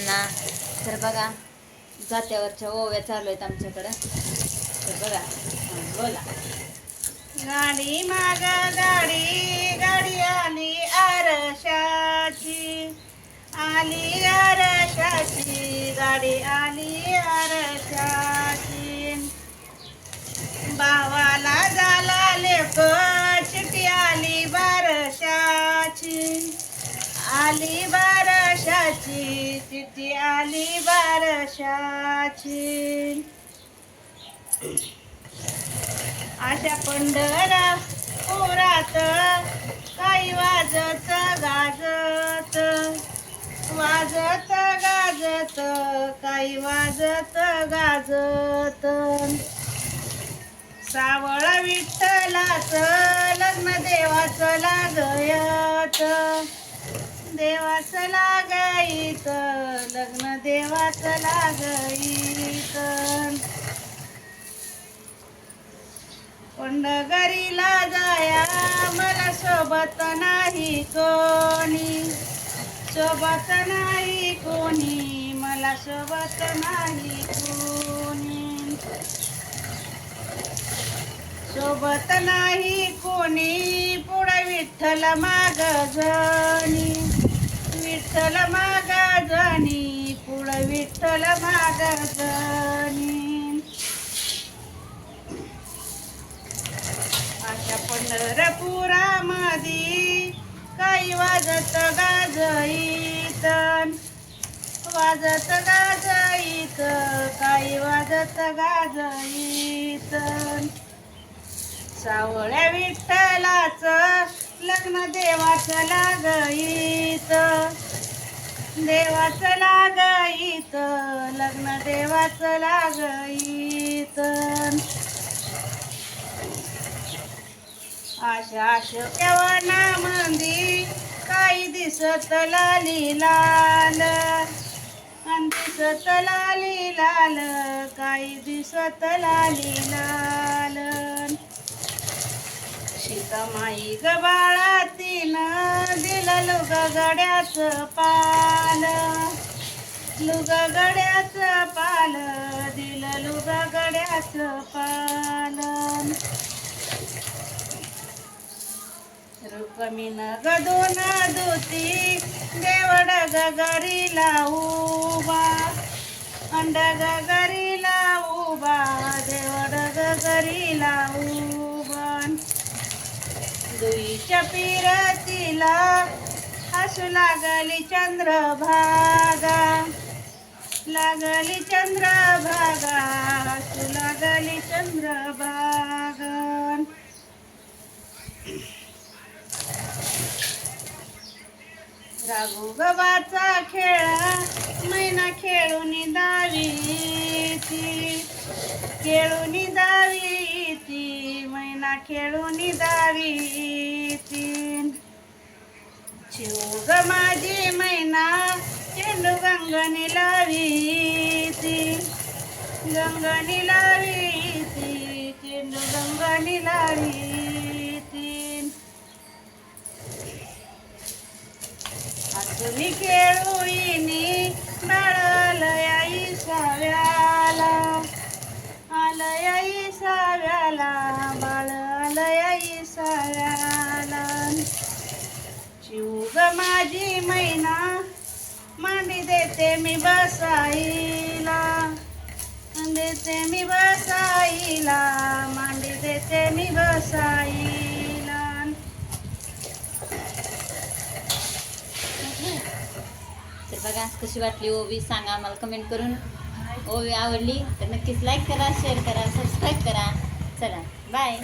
सगळ्यांना तर बघा जात्यावरच्या ओव्या चालू आहेत आमच्याकडं. तर बघा बोला. गाडी माग गाडी गाडी आली आरशाची. आली आरशाची गाडी आली आरशाची. भावाला झाला लेप चिटी आली बारशाची. आली बार आली बारशाची. अशा पंढरा पुरात काही वाजत गाजत. वाजत गाजत काही वाजत गाजत. सावळ विठ्ठलाच लग्न देवाचं लागयत देवाचं लागईत लग्न देवाच लागईत पंढगरीला जाया मला सोबत नाही कोणी. सोबत नाही कोणी मला सोबत नाही कोणी. सोबत नाही कोणी पुढे विठ्ठल माग जणी. विठ्ठल मागा जणी पुढे विठ्ठल माग जणी अशा पंढरपुरामध्ये काही वाजत गाजईत वाजत गाजईत काही वाजत गाजईत सावळ्या विठ्ठलाच लग्न देवाचं लागईत देवाचं लागईत लग्न देवाचं लागईत आशा शोक्यावना मंदी काही दिसत लाली लाल. दिसत लाली लाल काही दिसत लाली लाल. सीतामाई गबाळा तिनं दिलं लुग गड्याचं पाल. लुग गड्याचं पाल दिलं लुग गड्याचं पाल. रुक्मिण गदून दुती देवड गगरीला उभा. अंड गगरीला उभा देवड गगरीला उभा. दुईच्या पिरतीला हसू लागली चंद्रभागा. लागली चंद्रभागा हसू लागली चंद्रभागा. राघू गवाचा खेळा मैना खेळून दावी ती खेळून दावी ती मैना खेळून दावी ती. शिव माझी मैना चेंडू गंगणी लावी ती. गंगणी लावी ती चेंडू गंगणी लावी ती. तुम्ही खेळू बाळालयाई साव्याला बाळालयाई साव्याला माझी मैना मांडी देते मी बसाईला. देते मी बसाईला मांडी देते मी बसाईला. तर बघा कशी वाटली ओवी? सांगा आम्हाला कमेंट करून. ओवी आवडली तर नक्कीच लाईक करा शेअर करा सबस्क्राईब करा. चला बाय